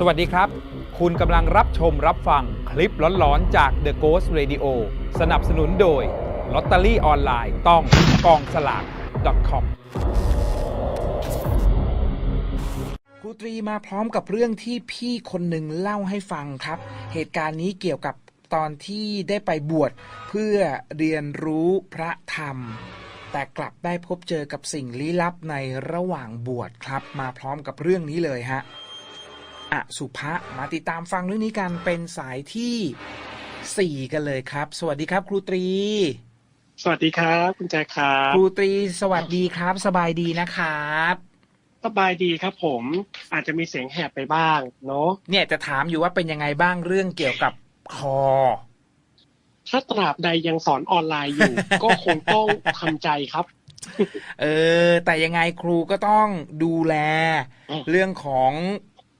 สวัสดีครับ คุณกำลังรับชมรับฟังคลิปหลอนๆ จาก The Ghost Radio สนับสนุนโดยลอตเตอรี่ออนไลน์ต้องกองสลาก .com ครูตรีมาพร้อมกับเรื่องที่พี่คนหนึ่งเล่าให้ฟังครับ เหตุการณ์นี้เกี่ยวกับตอนที่ได้ไปบวชเพื่อเรียนรู้พระธรรม แต่กลับได้พบเจอกับสิ่งลี้ลับในระหว่างบวชครับ มาพร้อมกับเรื่องนี้เลยฮะ อสุภะมาติดตามฟังเรื่องนี้กันเป็นสายที่สี่กันเลยครับ สวัสดีครับ ครูตรี สวัสดีครับ คุณแจ๊คครับ ครูตรีสวัสดีครับ สบายดีนะครับสบายดีครับ ผมอาจจะมีเสียงแหบไปบ้างเนาะเนี่ยจะถามอยู่ว่าเป็นยังไงบ้างเรื่องเกี่ยวกับคอ ถ้าตราบใดยังสอนออนไลน์อยู่ ก็คงต้องทำใจครับเออ แต่ยังไงครูก็ต้องดูแลอืมเรื่องของ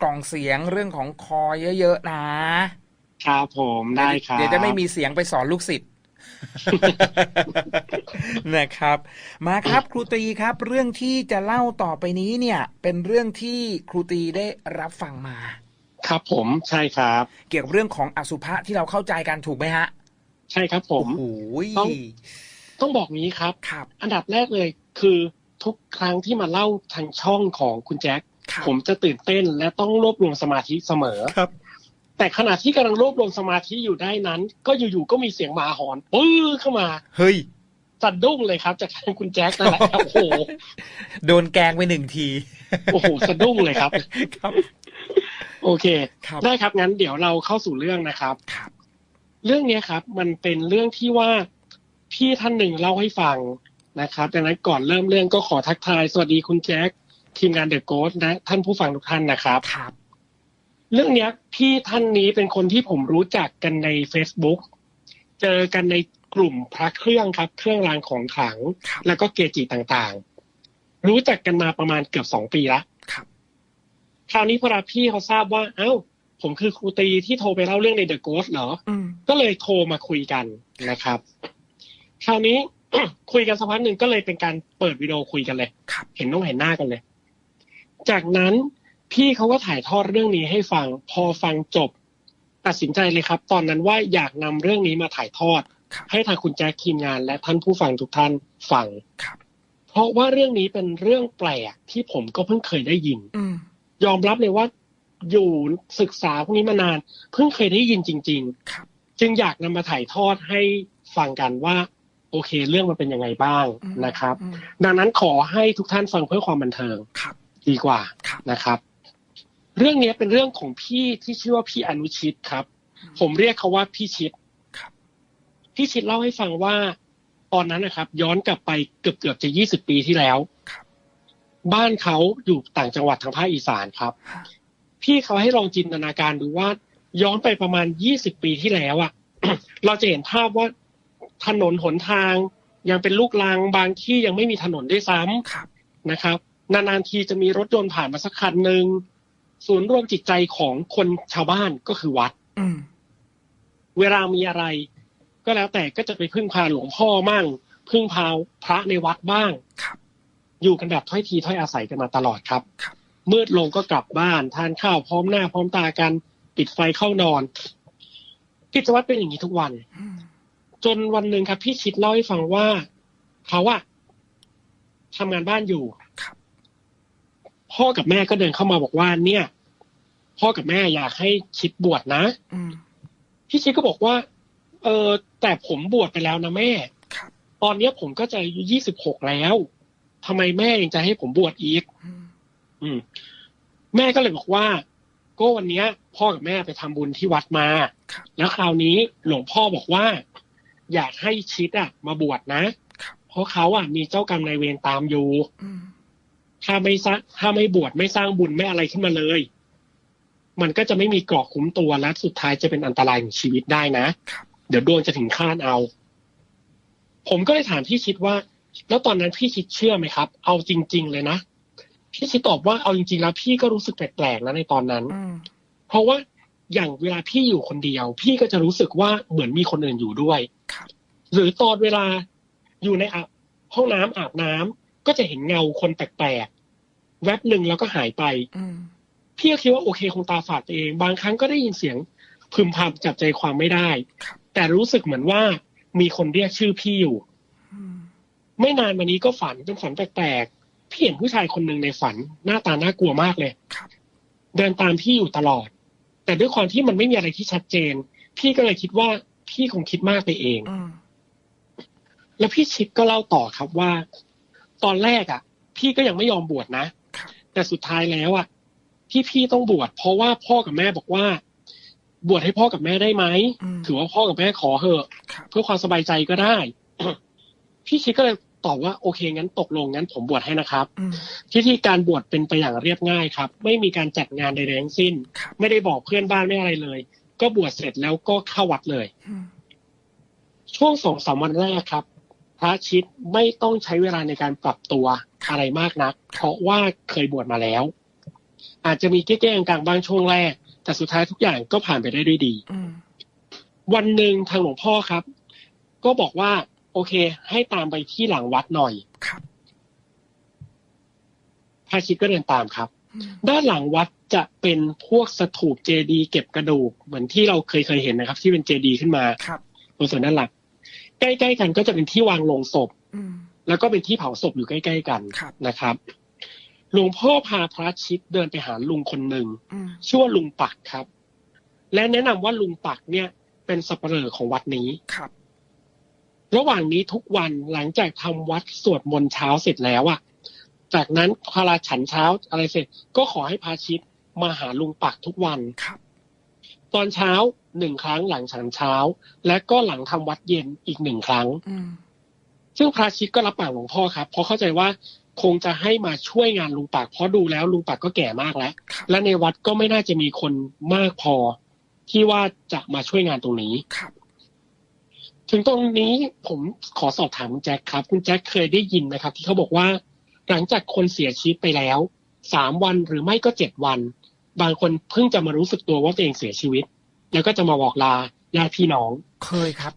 กล่องเสียงเรื่องของคอเยอะๆนะครับผมได้ครับเดี๋ยวจะไม่มีเสียงไปสอนลูกศิษย์นะครับ มาครับครูตรีครับ เรื่องที่จะเล่าต่อไปนี้เนี่ย เป็นเรื่องที่ครูตรีได้รับฟังมา ครับผมใช่ครับ เกี่ยวกับเรื่องของอสุภะที่เราเข้าใจกันถูกไหมฮะ ใช่ครับผมโอ้โหต้องต้องบอกงี้ครับครับ อันดับแรกเลยคือทุกครั้งที่มาเล่าทางช่องของคุณแจ็คครับ ผมจะตื่นเต้นและต้องรวบรวมสมาธิเสมอครับ แต่ขณะที่กำลังรวบรวมสมาธิอยู่ได้นั้น ก็อยู่ๆก็มีเสียงหมาหอนปื้อเข้ามาเฮ้ยสะดุ้งเลยครับ จากทางคุณแจ็คนั่นแหละโอ้โหโดนแกล้งไปหนึ่งที โอ้โหสะดุ้งเลยครับครับ โอเคครับได้ครับงั้นเดี๋ยวเราเข้าสู่เรื่องนะครับครับ เรื่องเนี้ยครับ มันเป็นเรื่องที่ว่าพี่ท่านหนึ่งเล่าให้ฟังนะครับดังนั้นก่อนเริ่มเรื่องก็ขอทักทาย สวัสดีคุณแจ็ค ทีมงานเดอะโกสและท่านผู้ฟังทุกท่านนะครับครับ เรื่องเนี้ยพี่ท่านนี้เป็นคนที่ผมรู้จักกันใน Facebook เจอกันในกลุ่มพระเครื่องครับ เครื่องรางของขลังครับแล้วก็เกจิต่างๆ รู้จักกันมาประมาณเกือบสองปีละครับคราวนี้พอพี่เขาทราบว่า เอ้า ผมคือครูตีที่โทรไปเล่าเรื่องในเดอะโกสเหรออืมก็เลยโทรมาคุยกันนะครับ คราวนี้คุยกันสักพักหนึ่งก็เลยเป็นการเปิดวิดีโอคุยกันเลยครับเห็นน้องเห็นหน้ากันเลย จากนั้นพี่เขาก็ถ่ายทอดเรื่องนี้ให้ฟัง พอฟังจบ ตัดสินใจเลยครับ ตอนนั้นว่าอยากนำเรื่องนี้มาถ่ายทอดครับให้ทางคุณแจ็คทีมงานและท่านผู้ฟังทุกท่านฟังครับเพราะว่าเรื่องนี้เป็นเรื่องแปลกที่ผมก็เพิ่งเคยได้ยินอืมยอมรับเลยว่าอยู่ศึกษาพวกนี้มานาน เพิ่งเคยได้ยินจริง ๆ ครับ จึงอยากนำมาถ่ายทอดให้ฟังกันว่า โอเค เรื่องมันเป็นยังไงบ้างอืมนะครับอืมดังนั้นขอให้ทุกท่านฟังเพื่อความบันเทิงครับ ดีกว่าครับนะครับ เรื่องนี้เป็นเรื่องของพี่ที่ชื่อว่าพี่อนุชิตครับ ผมเรียกเขาว่าพี่ชิดครับพี่ชิดเล่าให้ฟังว่าตอนนั้นนะครับ ย้อนกลับไปเกือบเกือบๆจะยี่สิบปีที่แล้วครับบ้านเขาอยู่ต่างจังหวัดทางภาคอีสานครับฮะพี่เขาให้ลองจินตนาการดูว่า ย้อนไปประมาณยี่สิบปีที่แล้วอะเราจะเห็นภาพว่าถนนหนทาง ยังเป็นลูกรังบางที่ยังไม่มีถนนด้วยซ้ำครับนะครับ นานๆทีจะมีรถยนต์ผ่านมาสักคันหนึ่งศูนย์รวมจิตใจของคนชาวบ้านก็คือวัดอืมเวลามีอะไร ก็แล้วแต่ก็จะไปพึ่งพาหลวงพ่อมั่ง พึ่งพาพระในวัดบ้างครับอยู่กันแบบถ้อยทีถ้อยอาศัยกันมาตลอดครับครับมืดลงก็กลับบ้านทานข้าวพร้อมหน้าพร้อมตากัน ปิดไฟเข้านอน กิจวัตรเป็นอย่างนี้ทุกวันอืมจนวันหนึ่งครับ พี่ชิดเล่าให้ฟังว่าเขาอะทำงานบ้านอยู่ครับ พ่อกับแม่ก็เดินเข้ามาบอกว่า เนี่ย พ่อกับแม่อยากให้ชิดบวชนะอืมพี่ชิดก็บอกว่า เออแต่ผมบวชไปแล้วนะแม่ครับตอนเนี้ยผมก็จะอายุยี่สิบหกแล้วทำไมแม่ยังจะให้ผมบวชอีก อืมอืมแม่ก็เลยบอกว่า ก็วันเนี้ย พ่อกับแม่ไปทำบุญที่วัดมาครับแล้วคราวนี้หลวงพ่อบอกว่า อยากให้ชิดอะ มาบวชนะครับเพราะเขาอะมีเจ้ากรรมนายเวรตามอยู่อืม ถ้าไม่ซะถ้าไม่บวชไม่สร้างบุญไม่อะไรขึ้นมาเลย มันก็จะไม่มีเกราะคุ้มตัวและสุดท้ายจะเป็นอันตรายถึงชีวิตได้นะครับเดี๋ยวโดนจะถึงฆาตเอา ผมก็เลยถามพี่ชิดว่า แล้วตอนนั้นพี่ชิดเชื่อไหมครับ เอาจริง ๆ เลยนะพี่ชิดตอบว่าเอาจริง ๆ แล้วพี่ก็รู้สึกแปลกๆนะในตอนนั้นอืมเพราะว่าอย่างเวลาพี่อยู่คนเดียว พี่ก็จะรู้สึกว่าเหมือนมีคนอื่นอยู่ด้วยครับหรือตอนเวลาอยู่ในอาบห้องน้ำอาบน้ำก็จะเห็นเงาคนแปลกๆ แวบหนึ่งแล้วก็หายไปอืมพี่ก็คิดว่าโอเคคงตาฝาดไปเอง บางครั้งก็ได้ยินเสียงพึมพำจับใจความไม่ได้ครับแต่รู้สึกเหมือนว่ามีคนเรียกชื่อพี่อยู่อืมไม่นานมานี้ก็ฝันเป็นฝันแปลกๆพี่เห็นผู้ชายคนหนึ่งในฝันหน้าตาน่ากลัวมากเลยครับเดินตามพี่อยู่ตลอด แต่ด้วยความที่มันไม่มีอะไรที่ชัดเจน พี่ก็เลยคิดว่าพี่คงคิดมากไปเองอืมแล้วพี่ชิดก็เล่าต่อครับว่า ตอนแรกอะ พี่ก็ยังไม่ยอมบวชนะครับ แต่สุดท้ายแล้วอะที่พี่ต้องบวชเพราะว่าพ่อกับแม่บอกว่า บวชให้พ่อกับแม่ได้ไหมอืมถือว่าพ่อกับแม่ขอเหอะครับเพื่อความสบายใจก็ได้ พี่ชิดก็เลยตอบว่าโอเคงั้นตกลงงั้นผมบวชให้นะครับอืมพิธีการบวชเป็นไปอย่างเรียบง่ายครับ ไม่มีการจัดงานใดๆทั้งสิ้นครับไม่ได้บอกเพื่อนบ้านไม่อะไรเลย ก็บวชเสร็จแล้วก็เข้าวัดเลยอืมช่วงสองสามวันแรกครับ พระชิดไม่ต้องใช้เวลาในการปรับตัวอะไรมากนัก เพราะว่าเคยบวชมาแล้ว อาจจะมีเก้ๆกลางๆบ้างช่วงแรก แต่สุดท้ายทุกอย่างก็ผ่านไปได้ด้วยดีอืมวันหนึ่งทางหลวงพ่อครับ ก็บอกว่า โอเค ให้ตามไปที่หลังวัดหน่อยครับพระชิดก็เดินตามครับอืมด้านหลังวัดจะเป็นพวกสถูปเจดีย์เก็บกระดูก เหมือนที่เราเคยเคยเห็นนะครับ ที่เป็นเจดีย์ขึ้นมาครับตรงส่วนด้านหลัง ใกล้ๆกันก็จะเป็นที่วางโลงศพอืมแล้วก็เป็นที่เผาศพอยู่ใกล้ ๆ กันครับนะครับหลวงพ่อพาพระชิดเดินไปหาลุงคนหนึ่งอืมชื่อว่าลุงปักครับ และแนะนำว่าลุงปักเนี่ย เป็นสับเปลอของวัดนี้ครับ ระหว่างนี้ทุกวันหลังจากทำวัดสวดมนต์เช้าเสร็จแล้วอะจากนั้นพอลาฉันเช้าอะไรเสร็จ ก็ขอให้พระชิดมาหาลุงปักทุกวันครับ ตอนเช้าหนึ่งครั้งหลังฉันเช้า และก็หลังทำวัดเย็นอีกหนึ่งครั้งอืมซึ่งพระชิดก็รับปากหลวงพ่อครับ เพราะเข้าใจว่าคงจะให้มาช่วยงานลุงปักเพราะดูแล้วลุงปักก็แก่มากแล้วครับและในวัดก็ไม่น่าจะมีคนมากพอ ที่ว่าจะมาช่วยงานตรงนี้ครับ ถึงตรงนี้ผมขอสอบถามคุณแจ็คครับ คุณแจ็คเคยได้ยินไหมครับ ที่เขาบอกว่า หลังจากคนเสียชีวิตไปแล้วสามวันหรือไม่ก็เจ็ดวัน บางคนเพิ่งจะมารู้สึกตัวว่าตัวเองเสียชีวิต แล้วก็จะมาบอกลาญาติพี่น้อง เคยครับ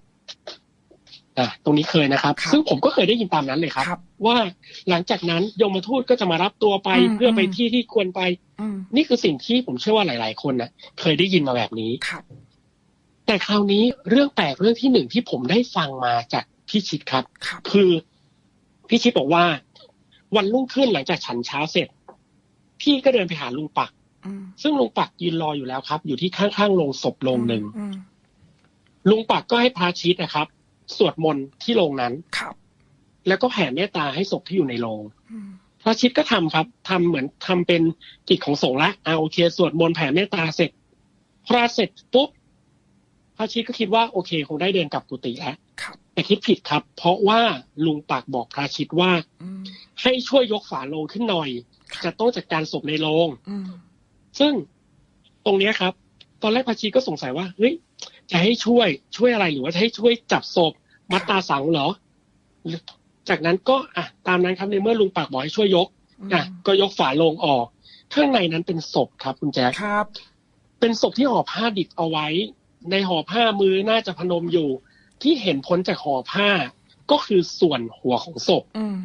อะตรงนี้เคยนะครับครับซึ่งผมก็เคยได้ยินตามนั้นเลยครับครับว่าหลังจากนั้นยมทูตก็จะมารับตัวไปอืมเพื่อไปอืมที่ที่ควรไปอืมนี่คือสิ่งที่ผมเชื่อว่าหลาย ๆ คนนะเคยได้ยินมาแบบนี้ครับ แต่คราวนี้เรื่องแปลกเรื่องที่หนึ่งที่ผมได้ฟังมาจากพี่ชิดครับครับคือพี่ชิดบอกว่า วันรุ่งขึ้นหลังจากฉันเช้าเสร็จ พี่ก็เดินไปหาลุงปักอืม ซึ่งลุงปักยืนรออยู่แล้วครับ อยู่ที่ข้างๆโรงศพโรงหนึ่งอืมลุงปักก็ให้พระชิดนะครับ สวดมนต์ที่โรงนั้นครับ แล้วก็แผ่เมตตาให้ศพที่อยู่ในโรงอืมพระชิดก็ทำครับทำเหมือนทำเป็นกิจของสงฆ์ละอ่าโอเค สวดมนต์แผ่เมตตาเสร็จพระเสร็จปุ๊บพระชิดก็คิดว่าโอเค คงได้เดินกลับกุฏิแล้วครับแต่คิดผิดครับ เพราะว่าลุงปากบอกพระชิดว่าอืมให้ช่วยยกฝาโลงขึ้นหน่อย จะต้องจัดการศพในโลงอืม ซึ่งตรงเนี้ยครับ ตอนแรกพระชีก็สงสัยว่าเฮ้ยจะให้ช่วยช่วยอะไรหรือว่าจะให้ช่วยจับศพมัดตาสังเหรอ จากนั้นก็อะตามนั้นครับในเมื่อลุงปากบอกให้ช่วยยกอะก็ยกฝาโลงออก ข้างในนั้นเป็นศพครับ คุณแจ๊คครับ เป็นศพที่ห่อผ้าดิบเอาไว้ ในห่อผ้ามือน่าจะพนมอยู่ ที่เห็นพ้นจากห่อผ้าก็คือส่วนหัวของศพอืม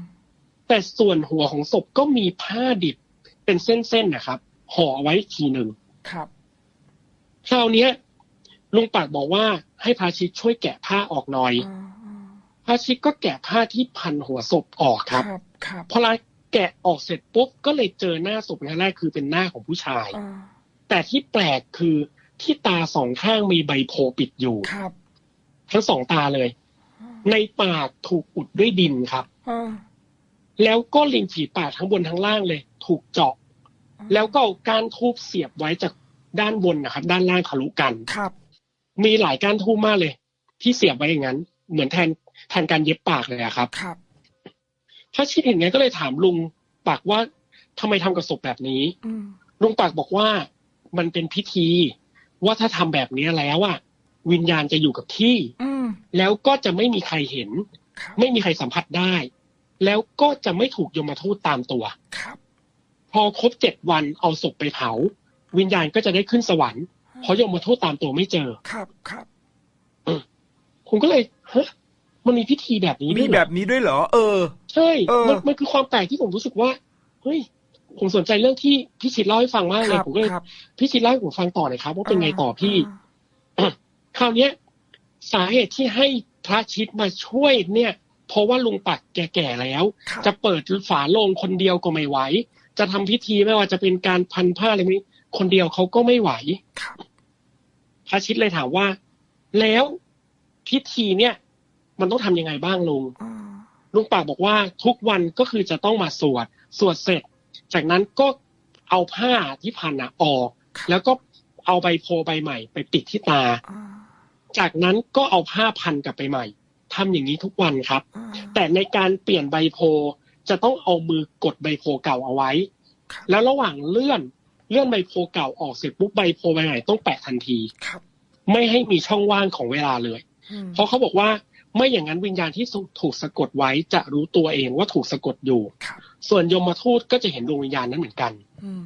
แต่ส่วนหัวของศพก็มีผ้าดิบเป็นเส้นๆนะครับ ห่อเอาไว้อีกทีหนึ่งครับคราวเนี้ยลุงปากบอกว่าให้พระชิดช่วยแกะผ้าออกหน่อยอืมอืมพระชิดก็แกะผ้าที่พันหัวศพออกครับครับครับพอเราแกะออกเสร็จปุ๊บก็เลยเจอหน้าศพครั้งแรกคือเป็นหน้าของผู้ชายอ่าแต่ที่แปลกคือที่ตาสองข้างมีใบโพปิดอยู่ครับ ทั้งสองตาเลย ในปากถูกอุดด้วยดินครับอ่าแล้วก็ริมฝีปากทั้งบนทั้งล่างเลย ถูกเจาะ แล้วก็เอาก้านทูบเสียบไว้จากด้านบนนะครับ ด้านล่างทะลุกันครับ มีหลายก้านทูบมากเลย ที่เสียบไว้อย่างนั้น เหมือนแทนแทนการเย็บปากเลยอะครับครับพระชิดเห็นไงก็เลยถามลุงปากว่าทำไมทำกับศพแบบนี้อืมลุงปากบอกว่ามันเป็นพิธี ว่าถ้าทำแบบนี้แล้วอะวิญญาณจะอยู่กับที่อืมแล้วก็จะไม่มีใครเห็นครับไม่มีใครสัมผัสได้ แล้วก็จะไม่ถูกยมทูตตามตัวครับ พอครบเจ็ดวันเอาศพไปเผา วิญญาณก็จะได้ขึ้นสวรรค์เพราะยมทูตตามตัวไม่เจอ ครับครับผมก็เลยฮะมันมีพิธีแบบนี้ด้มีวยเหรแบอบนี้ด้วยเหรอ เออ ใช่เออมันมันคือความแปลกที่ผมรู้สึกว่าเฮ้ยผมสนใจเรื่องที่พี่ชิดเล่าให้ฟังมากเลยครับผมก็เลยครับพี่ชิดเล่าให้ผมฟังต่อหน่อยครับว่าเป็นไงต่อพี่อ่าคราวเนี้ย สาเหตุที่ให้พระชิดมาช่วยเนี่ย เพราะว่าลุงปักแก่ๆแล้วครับจะเปิดฝาโลงคนเดียวก็ไม่ไหว จะทำพิธีไม่ว่าจะเป็นการพันผ้าอะไรนี้ คนเดียวเขาก็ไม่ไหวครับพระชิดเลยถามว่า แล้วพิธีเนี่ย มันต้องทำยังไงบ้างลุงอ่าลุงปากบอกว่าทุกวันก็คือจะต้องมาสวด สวดเสร็จ จากนั้นก็เอาผ้าที่พันอะออก แล้วก็เอาใบโพใบใหม่ ไปปิดที่ตาอ่าจากนั้นก็เอาผ้าพันกลับไปใหม่ทำอย่างนี้ทุกวันครับอ่าแต่ในการเปลี่ยนใบโพ จะต้องเอามือกดใบโพเก่าเอาไว้ครับแล้วระหว่างเลื่อนเลื่อนใบโพเก่าออกเสร็จปุ๊บใบโพใบใหม่ต้องแปะทันทีครับไม่ให้มีช่องว่างของเวลาเลยอืมเพราะเขาบอกว่าไม่อย่างนั้นวิญญาณที่ถูกสะกดไว้จะรู้ตัวเองว่าถูกสะกดอยู่ครับส่วนยมทูตก็จะเห็นดวงวิญญาณนั้นเหมือนกันอืม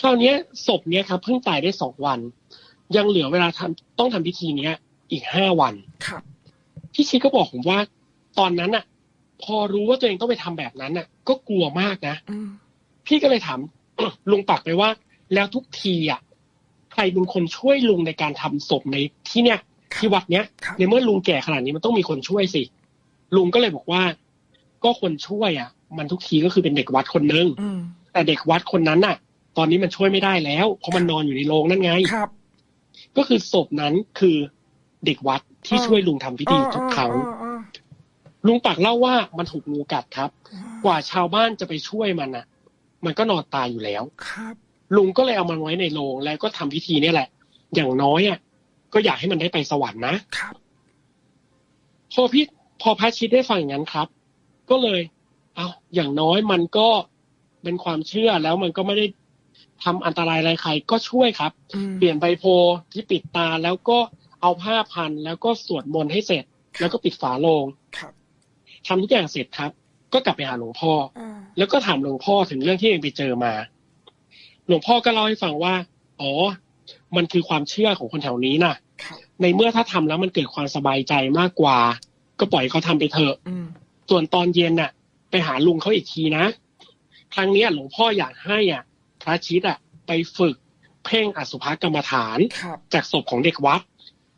คราวเนี้ยศพเนี้ยครับเพิ่งตายได้สองวัน ยังเหลือเวลาทำต้องทำพิธีเนี้ย อีกห้าวันครับพี่ชิดก็บอกผมว่า ตอนนั้นอะ พอรู้ว่าตัวเองต้องไปทำแบบนั้นอะ ก็กลัวมากนะอืมพี่ก็เลยถามลุงปักไปว่า แล้วทุกทีอะใครเป็นคนช่วยลุงในการทำศพในที่เนี้ยที่วัดเนี้ยครับในเมื่อลุงแก่ขนาดนี้มันต้องมีคนช่วยสิลุงก็เลยบอกว่า ก็คนช่วยอะ มันทุกทีก็คือเป็นเด็กวัดคนนึงอืมแต่เด็กวัดคนนั้นน่ะ ตอนนี้มันช่วยไม่ได้แล้ว เพราะมันนอนอยู่ในโรงนั่นไงครับ ก็คือศพนั้นคือเด็กวัดที่อ่าช่วยลุงทำพิธีทุกครั้งอ่าอ่า ลุงปักเล่าว่ามันถูกงูกัดครับอ่กว่าชาวบ้านจะไปช่วยมันน่ะมันก็นอนตายอยู่แล้วครับ ลุงก็เลยเอามันไว้ในโรงแล้วก็ทำพิธีเนี่ยแหละ อย่างน้อยอะก็อยากให้มันได้ไปสวรรค์นะครับพอพี่พอพระชิดได้ฟังอย่างนั้นครับ ก็เลย เอาอย่างน้อยมันก็เป็นความเชื่อแล้วมันก็ไม่ได้ทำอันตรายอะไรใครก็ช่วยครับอืมเปลี่ยนใบโพลที่ปิดตาแล้วก็เอาผ้าพันแล้วก็สวดมนต์ให้เสร็จ แล้วก็ปิดฝาโลงครับ ทำทุกอย่างเสร็จครับ ก็กลับไปหาหลวงพ่ออ่าแล้วก็ถามหลวงพ่อถึงเรื่องที่เองไปเจอมา หลวงพ่อก็เล่าให้ฟังว่า อ๋อ มันคือความเชื่อของคนแถวนี้นะครับในเมื่อถ้าทำแล้วมันเกิดความสบายใจมากกว่า ก็ปล่อยให้เขาทำไปเถอะอืมส่วนตอนเย็นน่ะ ไปหาลุงเขาอีกทีนะครั้งเนี้ยหลวงพ่ออยากให้อะ พระชิดอะ ไปฝึกเพ่งอสุภกรรมฐานครับจากศพของเด็กวัด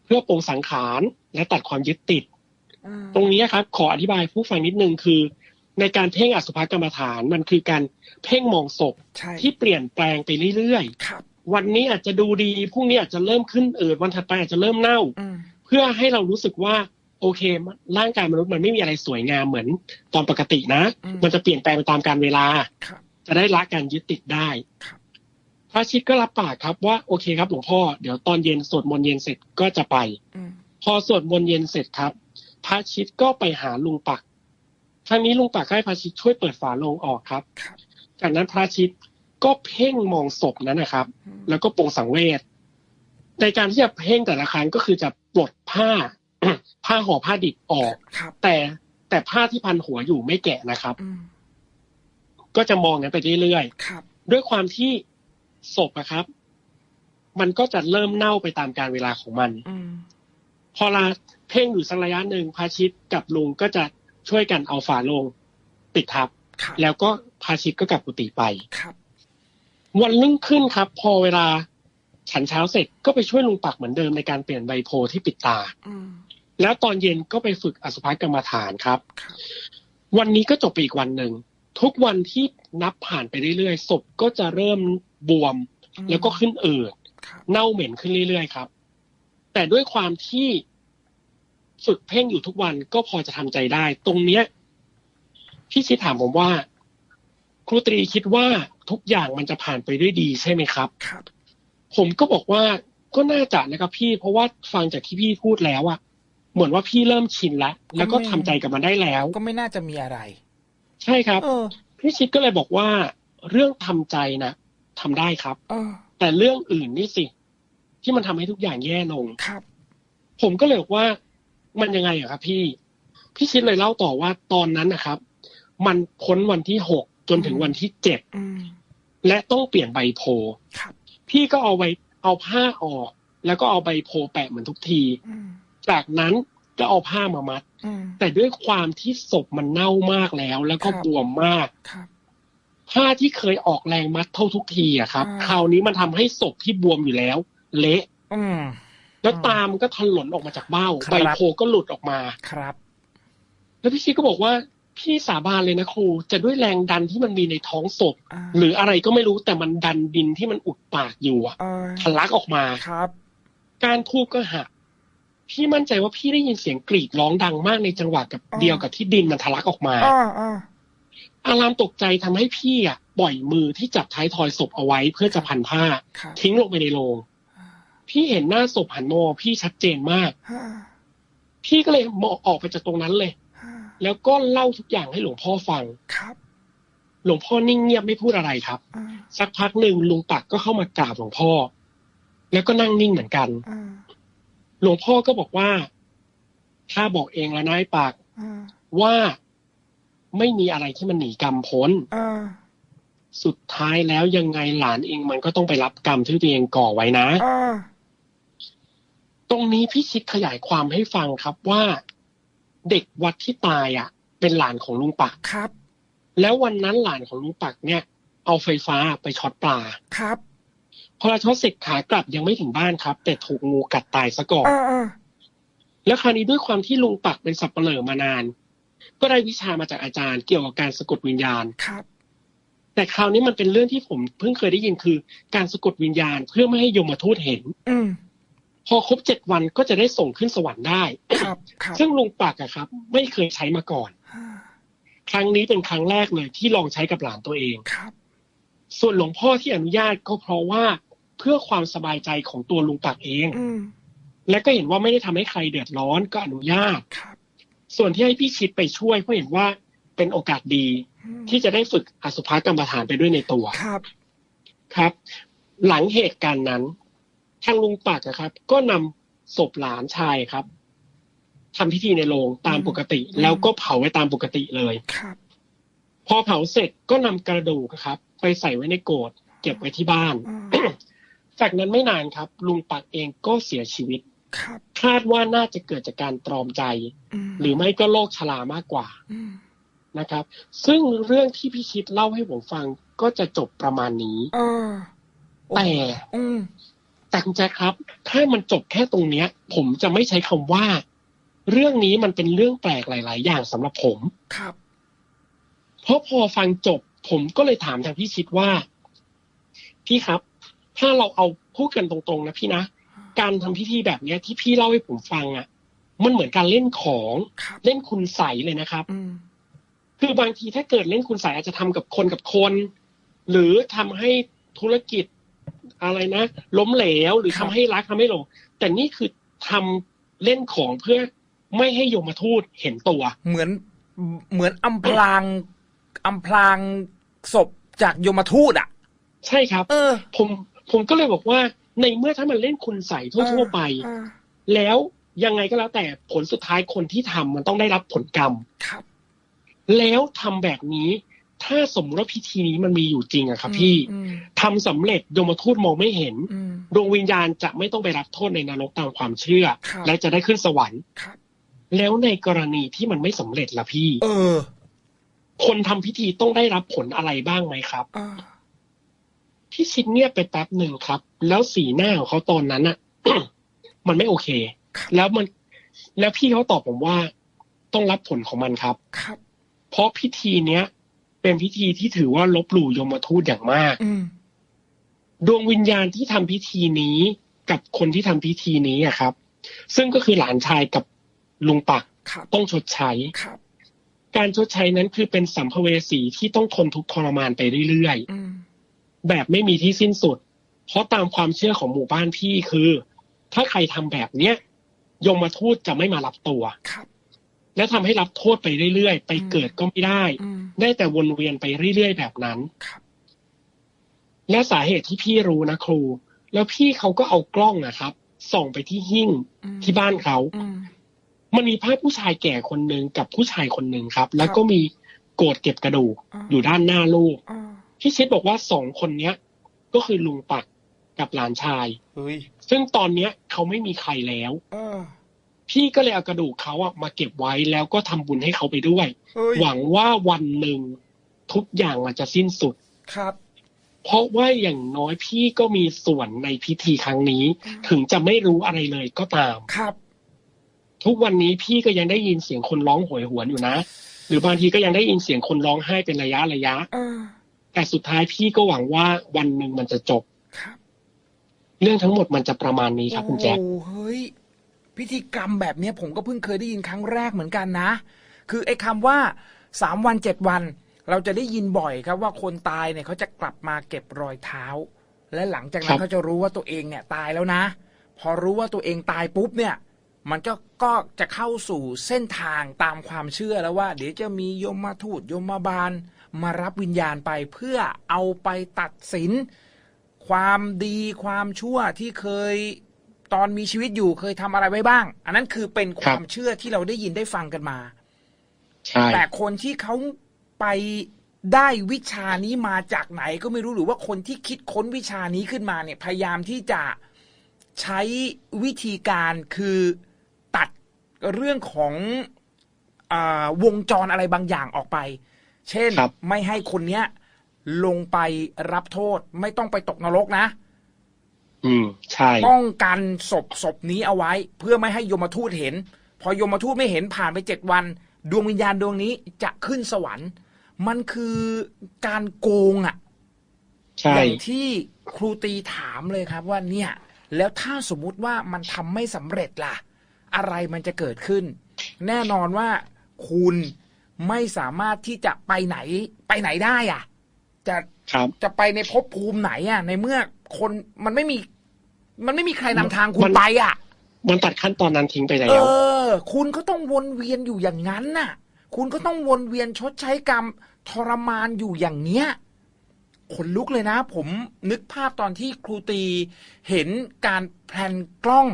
เพื่อปรงสังขารและตัดความยึดติดอืม ตรงนี้ครับ ขออธิบายผู้ฟังนิดนึงคือ ในการเพ่งอสุภกรรมฐานมันคือการเพ่งมองศพใช่ที่เปลี่ยนแปลงไปเรื่อยครับๆวันนี้อาจจะดูดีพรุ่งนี้อาจจะเริ่มขึ้นอืดวันถัดไปอาจจะเริ่มเน่าอืมเพื่อให้เรารู้สึกว่าโอเค ร่างกายมนุษย์มันไม่มีอะไรสวยงามเหมือนตอนปกตินะอืมมันจะเปลี่ยนแปลงไปตามการเวลาครับจะได้ละการยึดติดได้ครับพระชิดก็รับปากครับว่าโอเคครับหลวงพ่อเดี๋ยวตอนเย็นสวดมนต์เย็นเสร็จก็จะไปอืมพอสวดมนต์เย็นเสร็จครับ พระชิดก็ไปหาลุงปักครั้งนี้ลุงปักให้พระชิดช่วยเปิดฝาโลงออกครับครับจากนั้นพระชิดก็เพ่งมองศพนั้นนะครับอืมแล้วก็ปรงสังเวชในการที่จะเพ่งแต่ละครั้งก็คือจะปลดผ้า ผ้าห่อผ้าดิบออกครับแต่แต่ผ้าที่พันหัวอยู่ไม่แกะนะครับอืมก็จะมองกันไปเรื่อยครับๆด้วยความที่ศพอะครับ มันก็จะเริ่มเน่าไปตามการเวลาของมันอืมพอลา เพ่งอยู่สักระยะหนึ่งพาชิตกับลุงก็จะช่วยกันเอาฝาโลงปิดทับครับ แล้วก็พาชิตก็กลับกุฏิไปครับ วันรุ่งขึ้นครับ พอเวลาฉันเช้าเสร็จก็ไปช่วยลุงปักเหมือนเดิมในการเปลี่ยนใบโพธิ์ที่ปิดตาอืมแล้วตอนเย็นก็ไปฝึกอสุภกรรมฐานครับครับ วันนี้ก็จบไปอีกวันหนึ่งทุกวันที่นับผ่านไปเรื่อยๆศพก็จะเริ่มบวมอืมแล้วก็ขึ้นอืดครับเน่าเหม็นขึ้นเรื่อยๆครับ แต่ด้วยความที่ ฝึกเพ่งอยู่ทุกวันก็พอจะทำใจได้ ตรงเนี้ยพี่ชิดถามผมว่า ครูตรีคิดว่าทุกอย่างมันจะผ่านไปด้วยดีใช่ไหมครับครับ ผมก็บอกว่าก็น่าจะนะครับพี่เพราะว่าฟังจากที่พี่พูดแล้วอะเหมือนว่าพี่เริ่มชินแล้วแล้วก็ทำใจกับมันได้แล้ว ก็ไม่น่าจะมีอะไร ใช่ครับเออพี่ชิดก็เลยบอกว่า เรื่องทำใจนะทำได้ครับเออแต่เรื่องอื่นนี่สิ ที่มันทำให้ทุกอย่างแย่ลงครับ ผมก็เลยบอกว่า มันยังไงอะครับ พี่ พี่ชิดเลยเล่าต่อว่าตอนนั้นนะครับ มันพ้นวันที่หกจนถึงวันที่เจ็ดอืมและต้องเปลี่ยนใบโพลครับพี่ก็เอาใบเอาผ้าออก แล้วก็เอาใบโพลแปะเหมือนทุกทีอืมจากนั้นก็เอาผ้ามามัดอืมแต่ด้วยความที่ศพมันเน่ามากแล้ว แล้วก็ครับบวมมากครับผ้าที่เคยออกแรงมัดเท่าทุกทีอะครับอ่าคราวนี้มันทำให้ศพที่บวมอยู่แล้ว เละอืม แล้วอืมตามันก็ถลนออกมาจากเบ้าครับใบโพก็หลุดออกมาครับ แล้วพี่ชิดก็บอกว่าพี่สาบานเลยนะครู จะด้วยแรงดันที่มันมีในท้องศพอ่าหรืออะไรก็ไม่รู้แต่มันดันดินที่มันอุดปากอยู่อะเออทะลักออกมาครับ การทูบก็หักพี่มั่นใจว่าพี่ได้ยินเสียงกรีดร้องดังมากในจังหวะกับอ๋อเดียวกับที่ดินมันทะลักออกมาอ่าอ่าอารามตกใจทำให้พี่อะปล่อยมือที่จับท้ายทอยศพเอาไว้เพื่อจะพันผ้าครับทิ้งลงไปในโลง พี่เห็นหน้าศพหันมองพี่ชัดเจนมากฮ่าพี่ก็เลยมองออกไปจากตรงนั้นเลยฮ่าแล้วก็เล่าทุกอย่างให้หลวงพ่อฟังครับ หลวงพ่อนิ่งเงียบไม่พูดอะไรครับอ่าสักพักหนึ่งลุงปักก็เข้ามากราบหลวงพ่อ แล้วก็นั่งนิ่งเหมือนกันอ่าหลวงพ่อก็บอกว่า ถ้าบอกเองแล้วนะไอ้ปากอ่าว่าไม่มีอะไรที่มันหนีกรรมพ้นอ่าสุดท้ายแล้วยังไงหลานเองมันก็ต้องไปรับกรรมที่ตัวเองก่อไว้นะอ่า ตรงนี้พี่ชิดขยายความให้ฟังครับว่าเด็กวัดที่ตายอะ เป็นหลานของลุงปักครับ แล้ววันนั้นหลานของลุงปักเนี่ย เอาไฟฟ้าไปช็อตปลาครับพอช็อตเสร็จขากลับยังไม่ถึงบ้านครับ แต่ถูกงูกัดตายซะก่อนอ่าอ่าแล้วคราวนี้ด้วยความที่ลุงปักเป็นสับเปลอมานาน ก็ได้วิชามาจากอาจารย์เกี่ยวกับการสะกดวิญญาณครับ แต่คราวนี้มันเป็นเรื่องที่ผมเพิ่งเคยได้ยินคือ การสะกดวิญญาณเพื่อไม่ให้ยมทูตเห็น อืม พอครบเจ็ดวันก็จะได้ส่งขึ้นสวรรค์ได้ครับครับซึ่งลุงปักอะครับ ไม่เคยใช้มาก่อนอ่าครั้งนี้เป็นครั้งแรกเลยที่ลองใช้กับหลานตัวเองครับ ส่วนหลวงพ่อที่อนุญาตก็เพราะว่าเพื่อความสบายใจของตัวลุงปักเองอืมและก็เห็นว่าไม่ได้ทำให้ใครเดือดร้อนก็อนุญาตครับ ส่วนที่ให้พี่ชิดไปช่วยเพราะเห็นว่าเป็นโอกาสดีอืมที่จะได้ฝึกอสุภกรรมฐานไปด้วยในตัวครับ ครับ หลังเหตุการณ์นั้น ทางลุงปักอะครับ ก็นำศพหลานชายครับทำพิธีในโรงตามปกติ แล้วก็เผาไว้ตามปกติเลยครับ พอเผาเสร็จก็นำกระดูกครับ ไปใส่ไว้ในโกดเก็บไว้ที่บ้านอ่าจากนั้นไม่นานครับ ลุงปักเองก็เสียชีวิตครับคาดว่าน่าจะเกิดจากการตรอมใจมหรือไม่ก็โรคชรามากกว่าอืมนะครับ ซึ่งเรื่องที่พี่ชิดเล่าให้ผมฟังก็จะจบประมาณนี้เออโอ้แต่อืม แต่คุณแจ๊คครับ ถ้ามันจบแค่ตรงเนี้ย ผมจะไม่ใช้คำว่า เรื่องนี้มันเป็นเรื่องแปลกหลาย ๆ อย่างสำหรับผมครับ เพราะพอฟังจบ ผมก็เลยถามทางพี่ชิดว่า พี่ครับ ถ้าเราเอาพูดกันตรงๆนะพี่นะการทำพิธีแบบเนี้ย ที่พี่เล่าให้ผมฟังอะ มันเหมือนการเล่นของครับเล่นคุณใสยเลยนะครับอืมคือบางทีถ้าเกิดเล่นคุณใสยอาจจะทำกับคนกับคน หรือทำให้ธุรกิจ อะไรนะ ล้มเหลวหรือครัทำบให้รักทำให้หลง แต่นี่คือทำเล่นของเพื่อไม่ให้ยมทูตเห็นตัว เหมือนเหมือนอำพรางอำพรางศพจากยมทูตอะ ใช่ครับ เออ ผมผมก็เลยบอกว่า ในเมื่อถ้ามันเล่นคุณใสยทั่วๆไปอ่าแล้วยังไงก็แล้วแต่ผลสุดท้ายคนที่ทำมันต้องได้รับผลกรรมครับ แล้วทำแบบนี้ ถ้าสมมติว่าพิธีนี้มันมีอยู่จริงอะครับพี่อืมทำสำเร็จยมทูตมองไม่เห็นอืมดวงวิญญาณจะไม่ต้องไปรับโทษในนรกตามความเชื่อครับและจะได้ขึ้นสวรรค์ครับแล้วในกรณีที่มันไม่สำเร็จล่ะพี่ เออ คนทำพิธีต้องได้รับผลอะไรบ้างไหมครับอ่าพี่ชิดเงียบไปแป๊บหนึ่งครับ แล้วสีหน้าของเขาตอนนั้นอะมันไม่โอเคครับแล้วมัน แล้วพี่เขาตอบผมว่า ต้องรับผลของมันครับ ครับ เพราะพิธีเนี้ย เป็นพิธีที่ถือว่าลบหลู่ยมทูตอย่างมากอืมดวงวิญญาณที่ทำพิธีนี้กับคนที่ทำพิธีนี้อะครับ ซึ่งก็คือหลานชายกับลุงปักครับต้องชดใช้ครับการชดใช้นั้นคือเป็นสัมภเวสีที่ต้องทนทุกข์ทรมานไปเรื่อยอืมๆแบบไม่มีที่สิ้นสุด เพราะตามความเชื่อของหมู่บ้านพี่คือ ถ้าใครทำแบบเนี้ยยมทูตจะไม่มารับตัวครับ และทำให้รับโทษไปเรื่อยๆ ไปเกิดก็ไม่ได้อืมได้แต่วนเวียนไปเรื่อยๆ แบบนั้นครับและสาเหตุที่พี่รู้นะครู แล้วพี่เขาก็เอากล้องนะครับ ส่องไปที่หิ้งอืมที่บ้านเขาอืมมันมีภาพผู้ชายแก่คนหนึ่งกับผู้ชายคนหนึ่งครับ แล้วก็มีโกรธเก็บกระดูกอ่าอยู่ด้านหน้าลูกอ่าพี่ชิดบอกว่าสองคนเนี้ย ก็คือลุงปักกับหลานชายเฮ้ยซึ่งตอนเนี้ยเขาไม่มีใครแล้วเออ พี่ก็เลยเอากระดูกเขาอะมาเก็บไว้แล้วก็ทำบุญให้เขาไปด้วยเฮ้ยหวังว่าวันหนึ่งทุกอย่างมันจะสิ้นสุดครับ เพราะว่าอย่างน้อยพี่ก็มีส่วนในพิธีครั้งนี้ ถึงจะไม่รู้อะไรเลยก็ตามครับ ทุกวันนี้พี่ก็ยังได้ยินเสียงคนร้องโหยหวนอยู่นะหรือบางทีก็ยังได้ยินเสียงคนร้องไห้เป็นระยะระยะเออแต่สุดท้ายพี่ก็หวังว่าวันหนึ่งมันจะจบครับเรื่องทั้งหมดมันจะประมาณนี้ครับคุณแจ็คโอ้เฮ้ย พิธีกรรมแบบนี้ผมก็เพิ่งเคยได้ยินครั้งแรกเหมือนกันนะ คือไอ้คำว่าสามวันเจ็ดวัน เราจะได้ยินบ่อยครับว่าคนตายเนี่ยเขาจะกลับมาเก็บรอยเท้า และหลังจากนั้นเขาจะรู้ว่าตัวเองเนี่ยตายแล้วนะ พอรู้ว่าตัวเองตายปุ๊บเนี่ย มันก็ก็จะเข้าสู่เส้นทางตามความเชื่อแล้วว่า เดี๋ยวจะมียมมาทูตยมมาบาล มารับวิญญาณไปเพื่อเอาไปตัดสิน ความดีความชั่วที่เคย ตอนมีชีวิตอยู่เคยทำอะไรไว้บ้าง อันนั้นคือเป็นความเชื่อที่เราได้ยินได้ฟังกันมา ใช่ แต่คนที่เขาไปได้วิชานี้มาจากไหนก็ไม่รู้หรือว่าคนที่คิดค้นวิชานี้ขึ้นมาเนี่ย พยายามที่จะใช้วิธีการคือตัดเรื่องของอาวงจรอะไรบางอย่างออกไป เช่นครับไม่ให้คนเนี้ยลงไปรับโทษ ไม่ต้องไปตกนรกนะ อืมใช่ป้องกันศพศพนี้เอาไว้ เพื่อไม่ให้ยมทูตเห็น พอยมทูตไม่เห็นผ่านไปเจ็ดวัน ดวงวิญญาณดวงนี้จะขึ้นสวรรค์ มันคือการโกงอะ่ะใช่อย่างที่ครูตีถามเลยครับว่าเนี่ย แล้วถ้าสมมุติว่ามันทำไม่สำเร็จล่ะ อะไรมันจะเกิดขึ้น แน่นอนว่าคุณไม่สามารถที่จะไปไหน ไปไหนได้อะ จะครับจะไปในภพภูมิไหนอะ ในเมื่อคนมันไม่มี มันไม่มีใครนำทางคุมัณนไปอะ มันตัดขั้นตอนนั้นทิ้งไปเอแล้วอคุณก็ต้องวนเวียนอยู่อย่างนั้นน่ะ คุณก็ต้องวนเวียนชดใช้กรรมทรมานอยู่อย่างเนี้ยขนลุกเลยนะ ผมนึกภาพตอนที่ครูตีเห็นการแพลนกล้อง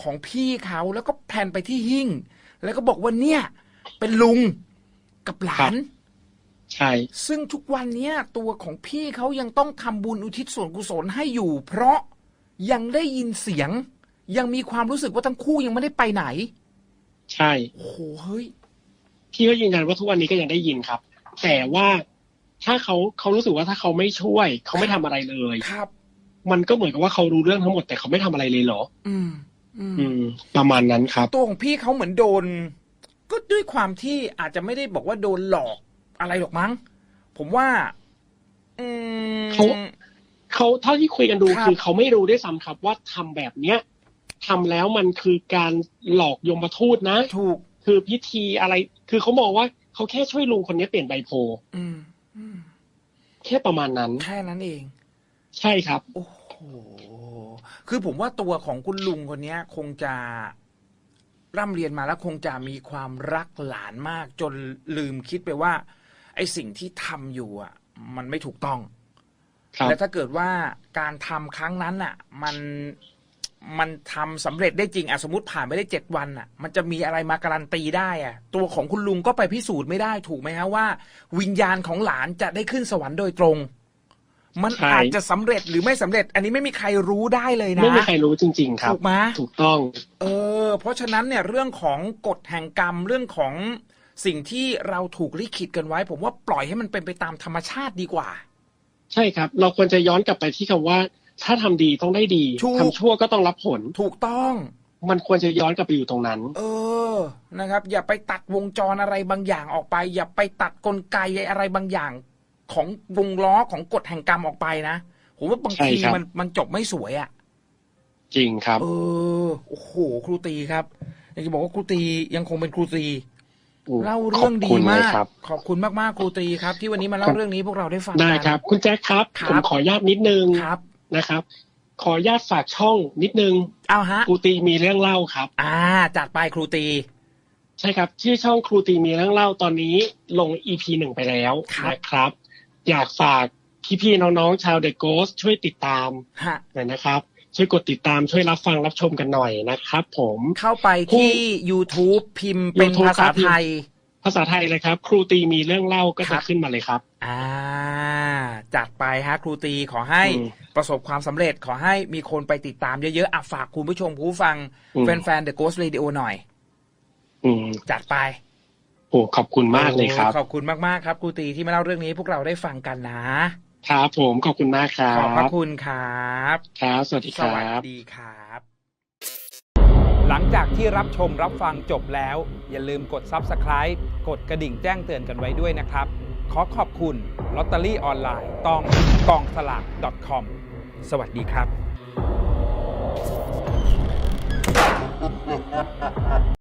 ของพี่เขาแล้วก็แพลนไปที่หิ้งแล้วก็บอกว่าเนี่ย เป็นลุงกับหลานใช่ ซึ่งทุกวันเนี้ยตัวของพี่เขายังต้องทำบุญอุทิศส่วนกุศลให้อยู่ เพราะ ยังได้ยินเสียง ยังมีความรู้สึกว่าทั้งคู่ยังไม่ได้ไปไหน ใช่โอ้โหเฮ้ยพี่ก็ยืนยันว่าทุกวันนี้ก็ยังได้ยินครับ แต่ว่าถ้าเขาเขารู้สึกว่าถ้าเขาไม่ช่วย เขาไม่ทำอะไรเลยครับ มันก็เหมือนกับว่าเขารู้เรื่องทั้งหมด แต่เขาไม่ทำอะไรเลยเหรออืมอืม อืม ประมาณนั้นครับ ตัวของพี่เขาเหมือนโดน ก็ด้วยความที่อาจจะไม่ได้บอกว่าโดนหลอกอะไรหรอกมั้ง ผมว่า อืมเขา เขาเท่าที่คุยกันดูครับคือเขาไม่รู้ด้วยซ้ำครับว่าทำแบบเนี้ยทำแล้วมันคือการหลอกยมทูตนะ ถูกคือพิธีอะไร คือเขามองว่าเขาแค่ช่วยลุงคนนี้เปลี่ยนใบโพลอืมอืมแค่ประมาณนั้น แค่นั้นเอง ใช่ครับ โอ้โห คือผมว่าตัวของคุณลุงคนเนี้ยคงจะร่ำเรียนมาแล้วคงจะมีความรักหลานมาก จนลืมคิดไปว่า ไอ้สิ่งที่ทำอยู่อะ มันไม่ถูกต้องครับ และถ้าเกิดว่าการทำครั้งนั้นน่ะ มันมันทำสำเร็จได้จริงอะสมมติผ่านไปได้เจ็ดวันอะ มันจะมีอะไรมาการันตีได้อะ ตัวของคุณลุงก็ไปพิสูจน์ไม่ได้ถูกไหมฮะว่า วิญญาณของหลานจะได้ขึ้นสวรรค์โดยตรง มันใช่อาจจะสำเร็จหรือไม่สำเร็จ อันนี้ไม่มีใครรู้ได้เลยนะไม่มีใครรู้จริง ๆ ครับถูกไหมถูกต้อง เออ เพราะฉะนั้นเนี่ยเรื่องของกฎแห่งกรรมเรื่องของสิ่งที่เราถูกลิขิตกันไว้ ผมว่าปล่อยให้มันเป็นไปตามธรรมชาติดีกว่า ใช่ครับ เราควรจะย้อนกลับไปที่คำว่า ถ้าทำดีต้องได้ดีถูกทำชั่วก็ต้องรับผลถูกต้อง มันควรจะย้อนกลับไปอยู่ตรงนั้น เออนะครับ อย่าไปตัดวงจรอะไรบางอย่างออกไป อย่าไปตัดกลไกอะไรบางอย่างของวงล้อของกฎแห่งกรรมออกไปนะผมว่าบางทีใช่ครับมันมันจบไม่สวยอะ่ะ จริงครับ เออโอ้โหครูตีครับอยากจะบอกว่าครูตียังคงเป็นครูตี เล่าเรื่องขบดีคุณมาเลยกครับขอบคุณมากๆครูตีครับ ที่วันนี้มาเล่าเรื่องนี้พวกเราได้ฟังได้กันครับ คุณแจ็คครับครับผมขออนุญาตนิดนึงครับนะครับ ขออนุญาตฝากช่องนิดนึงเอาฮะครูตีมีเรื่องเล่าครับ อ่าจัดไปครูตี ใช่ครับชื่อช่องครูตีมีเรื่องเล่าตอนนี้ลง EP หนึ่งไปแล้วครับนะครับ อยากฝากพี่ๆน้องๆชาวเดอะโกสช่วยติดตามฮะหน่อยนะครับ ช่วยกดติดตามช่วยรับฟังรับชมกันหน่อยนะครับผมเข้าไปที่ YouTube พิมพ์เป็น YouTube ภาษาไทย ภาษาไทยเลยครับ ครูตีมีเรื่องเล่าก็ครัจะบขึ้นมาเลยครับ อ่าจัดไปฮะ ครูตีขอให้อืมประสบความสำเร็จขอให้มีคนไปติดตามเยอะๆอะฝากคุณผู้ชมผู้ฟังอืมแฟนๆ The Ghost Radio หน่อยอืมจัดไปโอ้ขอบคุณมากเลยครับโอ้ขอบคุณมากๆครับครูตีที่มาเล่าเรื่องนี้ให้พวกเราได้ฟังกันนะ ครับผมขอบคุณมากครัขอบพระบคุณครับครับสวัสดีสครัวัสบดีครับ หลังจากที่รับชมรับฟังจบแล้ว อย่าลืมกด Subscribe กดกระดิ่งแจ้งเตือนกันไว้ด้วยนะครับ ขอขอบคุณลอตเตอรี่ออนไลน์ต้องกองสลาก .com สวัสดีครับ